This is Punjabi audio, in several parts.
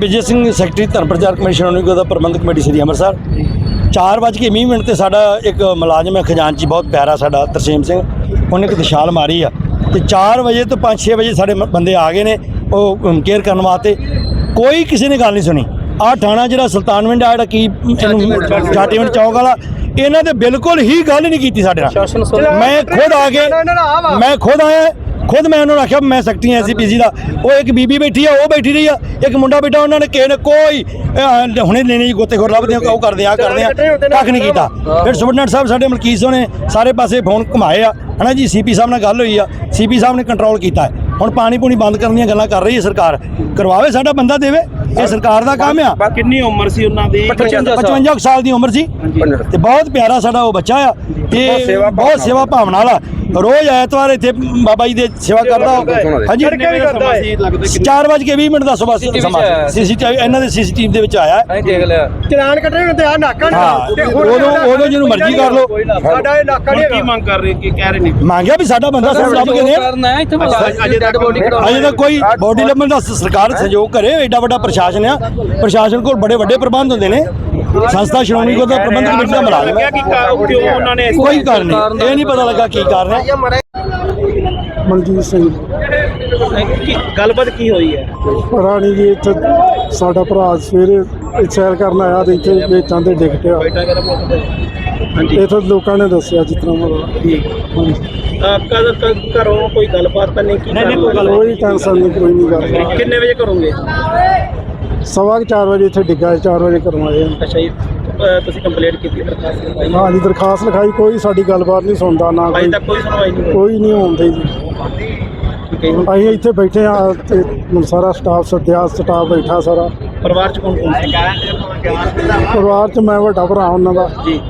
ਵਿਜੇ ਸਿੰਘ ਸੈਕਟਰੀ ਧਰਮ ਪ੍ਰਚਾਰ ਕਮਿਸ਼ਨ ਉਨੀਗੋ ਦਾ ਪ੍ਰਬੰਧਕ ਕਮੇਟੀ ਸ੍ਰੀ ਅੰਮ੍ਰਿਤਸਰ। 4:20 ਮਿੰਟ ਤੇ ਸਾਡਾ ਇੱਕ ਮੁਲਾਜ਼ਮ ਹੈ ਖਜ਼ਾਨਚੀ ਬਹੁਤ ਪਿਆਰਾ ਸਾਡਾ ਤਰਸੇਮ ਸਿੰਘ। ਉਹਨੇ ਇੱਕ ਦਿਸ਼ਾਲ ਮਾਰੀ ਆ। ਤੇ 4 ਵਜੇ ਤੋਂ 5-6 ਵਜੇ ਸਾਡੇ ਬੰਦੇ ਆ ਗਏ ਨੇ ਉਹ ਕੇਅਰ ਕਰਨ ਵਾਸਤੇ। ਕੋਈ ਕਿਸੇ ਨੇ ਗੱਲ ਨਹੀਂ ਸੁਣੀ। ਆ ਥਾਣਾ ਜਿਹੜਾ ਸੁਲਤਾਨਵਿੰਡ ਆ ਜਿਹੜਾ ਕੀ ਜਾਟੀਵਿੰਡ ਚੌਕ ਵਾਲਾ ਇਹਨਾਂ ਦੇ ਬਿਲਕੁਲ ਹੀ ਗੱਲ ਨਹੀਂ ਕੀਤੀ ਸਾਡੇ ਨਾਲ। ਮੈਂ ਖੁਦ ਆ ਕੇ ਮੈਂ ਖੁਦ ਆਇਆ। ਖੁਦ ਮੈਂ ਉਹਨਾਂ ਨੂੰ ਆਖਿਆ ਮੈਂ ਸਕਤੀ ਐ ਐਸਪੀਸੀ ਦਾ। ਉਹ ਇੱਕ ਬੀਬੀ ਬੈਠੀ ਆ ਉਹ ਬੈਠੀ ਰਹੀ ਆ। ਇੱਕ ਮੁੰਡਾ ਬੈਠਾ ਉਹਨਾਂ ਨੇ ਕਿਸੇ ਨੇ ਕੋਈ ਅਹ, ਹੁਣੇ ਲੈਣੇ ਜੀ ਗੋਤੇ ਖੋਰ ਲੱਭਦੇ ਆ ਉਹ ਕਰਦੇ ਆ ਕਰਦੇ ਆ ਕੱਖ ਨਹੀਂ ਕੀਤਾ। ਫਿਰ ਸੁਬਨਟ ਸਾਹਿਬ ਸਾਡੇ ਮਲਕੀਤ ਸਿੰਘ ਨੇ ਸਾਰੇ ਪਾਸੇ ਫੋਨ ਘੁਮਾਏ ਆ। ਹਨਾ ਜੀ ਸੀਪੀ ਸਾਹਿਬ ਨਾਲ ਗੱਲ ਹੋਈ ਆ। ਸੀਪੀ ਸਾਹਿਬ ਨੇ ਕੰਟਰੋਲ ਕੀਤਾ ਹੈ। ਹੁਣ ਪਾਣੀ ਪੂਣੀ ਬੰਦ ਕਰਨ ਦੀਆਂ ਗੱਲਾਂ ਕਰ ਰਹੀ ਹੈ ਸਰਕਾਰ। ਕਰਵਾਵੇ ਸਾਡਾ ਬੰਦਾ ਦੇਵੇ ਇਹ ਸਰਕਾਰ ਦਾ ਕੰਮ ਆ। ਕਿੰਨੀ ਉਮਰ ਸੀ ਉਹਨਾਂ ਦੀ? 55 ਕੁ ਸਾਲ ਦੀ ਉਮਰ ਸੀ। ਤੇ ਬਹੁਤ ਪਿਆਰਾ ਸਾਡਾ ਉਹ ਬੱਚਾ ਆ। ਤੇ ਬਹੁਤ ਸੇਵਾ ਭਾਵਨਾ ਵਾਲਾ। ਰੋਜ਼ ਐਤਵਾਰ ਇੱਥੇ ਬਾਬਾ ਜੀ ਦੇ ਸੇਵਾ ਕਰਦਾ। ਹਾਂਜੀ। ਕਿੰਨੇ ਵਜੇ ਕਰਦਾ ਹੈ? 4 ਵਜੇ ਕੇ 20 ਮਿੰਟ ਦਾ ਸਮਾਂ ਸਮਾਂ ਸੀਸੀਟੀਵੀ ਇਹਨਾਂ ਦੇ ਸੀਸੀਟੀਵੀ ਦੇ ਵਿੱਚ ਆਇਆ। ਹੈ। ਦੇਖ ਲਿਆ। ਚਲਾਨ ਕੱਢਣੇ ਹੁੰਦੇ ਆ ਨਾਕਾ ਹਾਂ ਉਦੋਂ ਉਦੋਂ ਜਿਹਨੂੰ ਮਰਜ਼ੀ ਕਰ ਲਓ। ਸਾਡਾ ਇਹ ਨਾਕਾ ਨਹੀਂ ਕੀ ਮੰਗ ਕਰ ਰਹੇ ਕੀ ਕਹਿ ਰਹੇ ਨੇ? ਮੰਗਿਆ ਵੀ ਸਾਡਾ ਬੰਦਾ ਸਾਨੂੰ ਲੱਭ ਕੇ ਦੇ ਅਜੇ ਤੱਕ ਬੋਡੀ ਅਜੇ ਤੱਕ ਕੋਈ ਬੋਡੀ ਲੱਭਣ ਦਾ ਸਰਕਾਰ ਸਹਿਯੋਗ ਕਰੇ ਐਡਾ ਵੱਡਾ ਪ੍ਰਸ਼ਾਸਨ ਆ। ਪ੍ਰਸ਼ਾਸਨ ਕੋਲ ਬੜੇ ਵੱਡੇ ਪ੍ਰਬੰਧ ਹੁੰਦੇ ਨੇ। ਸੰਸਥਾ ਸ਼੍ਰੋਮਣੀ ਗੁਰਦੁਆਰਾ ਦਾ ਪ੍ਰਬੰਧਕ ਕਮੇਟੀ ਦਾ ਮੁਲਾਜ਼ਮ ਹੈ। ਕਿਉਂ ਉਹਨਾਂ ਨੇ ਕੋਈ ਕਾਰਨ ਨਹੀਂ। ਇਹ ਨਹੀਂ ਪਤਾ ਲੱਗਾ ਕੀ ਕਾਰਨ ਹੈ। ਮਨਜੀਤ ਸਿੰਘ। ਕੀ- ਗੱਲਬਾਤ ਕੀ ਹੋਈ ਹੈ? ਰਾਣੀ ਜੀ ਇੱਥੇ ਸਾਡਾ ਭਰਾ ਸਵੇਰੇ ਸੈਰ ਕਰਨ ਆਇਆ ਤੇ ਇੱਥੇ ਵੇਚਾਂ ਤੇ ਡਿੱਗ ਪਿਆ। ਹਾਂਜੀ। ਇੱਥੇ ਲੋਕਾਂ ਨੇ ਦੱਸਿਆ ਜਿਸ ਤਰ੍ਹਾਂ ਮਤਲਬ। ਠੀਕ। ਤੱਕ ਘਰੋਂ ਕੋਈ ਗੱਲਬਾਤ ਤਾਂ ਨਹੀਂ ਕੀ ਕੋਈ ਟੈਨਸ਼ਨ ਨਹੀਂ। ਕੋਈ ਨਹੀਂ ਗੱਲ ਕਿੰਨੇ ਵਜੇ ਕਰੋਗੇ? ਸਵਾ ਕੁ ਚਾਰ ਵਜੇ ਇੱਥੇ ਡਿੱਗਾ 4 ਵਜੇ ਕਰਵਾਏ ਅੱਛਾ ਜੀ ਅਹ ਤੁਸੀਂ ਕੰਪਲੇਂਟ ਕੀਤੀ ਦਰਖਾਸਤ ਲਗਾਈ ਹਾਂ ਜੀ ਦਰਖਾਸਤ ਲਿਖਾਈ ਕੋਈ ਸਾਡੀ ਗੱਲਬਾਤ ਨਹੀਂ ਸੁਣਦਾ ਨਾ ਅਜੇ ਕੋਈ ਤੱਕ ਕੋਈ ਸੁਣਵਾਈ ਨਹੀਂ ਹੋਈ। ਕੋਈ ਨਹੀਂ ਹੁੰਦੀ ਜੀ। ਠੀਕ ਹੈ ਜੀ। ਅਸੀਂ ਇੱਥੇ ਬੈਠੇ ਆ ਤੇ ਹੁਣ ਸਾਰਾ ਸਟਾਫ ਸੱਦਿਆ ਸਟਾਫ ਬੈਠਾ ਸਾਰਾ। ਪਰਿਵਾਰ ਚ ਕੌਣ ਕੌਣ ਸੀ? ਪਰਿਵਾਰ 'ਚ ਮੈਂ ਵੱਡਾ ਭਰਾ ਉਹਨਾਂ ਦਾ। ਜੀ।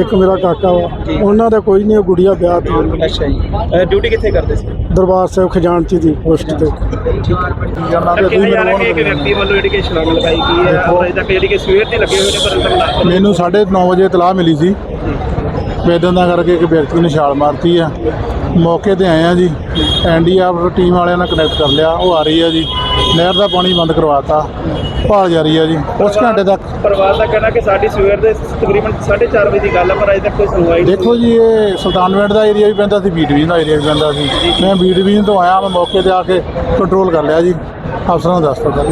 ਇੱਕ ਮੇਰਾ ਕਾਕਾ ਵਾ। ਉਹਨਾਂ ਦਾ ਕੋਈ ਨਹੀਂ ਉਹ ਗੁੜੀਆ ਵਿਆਹ ਤੇ। ਅੱਛਾ ਜੀ। ਡਿਊਟੀ ਕਿੱਥੇ ਕਰਦੇ ਸੀ? ਦਰਬਾਰ ਸਾਹਿਬ ਖਜ਼ਾਨਚੀ ਦੀ ਪੋਸਟ ਤੇ। ਕਿਹਾ ਜਾ ਰਿਹਾ ਕਿ ਇੱਕ ਵਿਅਕਤੀ ਵੱਲੋਂ ਜਿਹੜੀ ਕਿ ਛਲਾਂਗ ਲਗਾਈ ਗਈ ਹੈ? ਔਰ ਅਜੇ ਤੱਕ ਜਿਹੜੀ ਕਿ ਸਵੇਰ ਦੇ ਲੱਗੇ ਹੋਏ ਨੇ ਪਰ ਅੰਤਰ ਲਾ ਮੈਨੂੰ 9:30 ਵਜੇ ਇਤਲਾਹ ਮਿਲੀ ਸੀ। ਵੇਦਨ ਦਾ ਕਰਕੇ ਇੱਕ ਵਿਅਕਤੀ ਨੇ ਛਾਲ ਮਾਰਤੀ ਆ। ਮੌਕੇ ਤੇ ਆਏ ਆ ਜੀ। ਐਨਡੀਆਰ ਟੀਮ ਵਾਲਿਆਂ ਨਾਲ ਕਨੈਕਟ ਕਰ ਲਿਆ। ਉਹ ਆ ਰਹੀ ਆ ਜੀ। ਨਹਿਰ ਦਾ ਪਾਣੀ ਬੰਦ ਕਰਵਾਤਾ। ਭਾਲ ਜਾਰੀ ਆ ਜੀ। ਉਸ ਘੰਟੇ ਤੱਕ ਪਰਿਵਾਰ ਦਾ ਕਹਿਣਾ ਕਿ ਸਾਡੀ ਸਵੇਰ ਦੇ ਤਕਰੀਬਨ 4:30 ਵਜੇ ਦੀ ਗੱਲ ਹੈ ਪਰ ਅਜੇ ਤੱਕ ਕੋਈ ਸੁਣਵਾਈ ਨਹੀਂ ਦੇਖੋ ਜੀ ਇਹ ਸੁਲਤਾਨਵਿੰਡ ਦਾ ਏਰੀਆ ਵੀ ਪੈਂਦਾ ਸੀ ਬੀ ਡਿਵੀਜ਼ਨ ਦਾ ਏਰੀਆ ਵੀ ਪੈਂਦਾ ਸੀ। ਮੈਂ ਬੀ ਡਿਵੀਜ਼ਨ ਤੋਂ ਆਇਆ ਮੈਂ ਮੌਕੇ ਤੇ ਆ ਕੇ ਕੰਟਰੋਲ ਕਰ ਲਿਆ ਜੀ। ਅਫਸਰਾਂ ਨੂੰ ਦੱਸ ਦਿੱਤਾ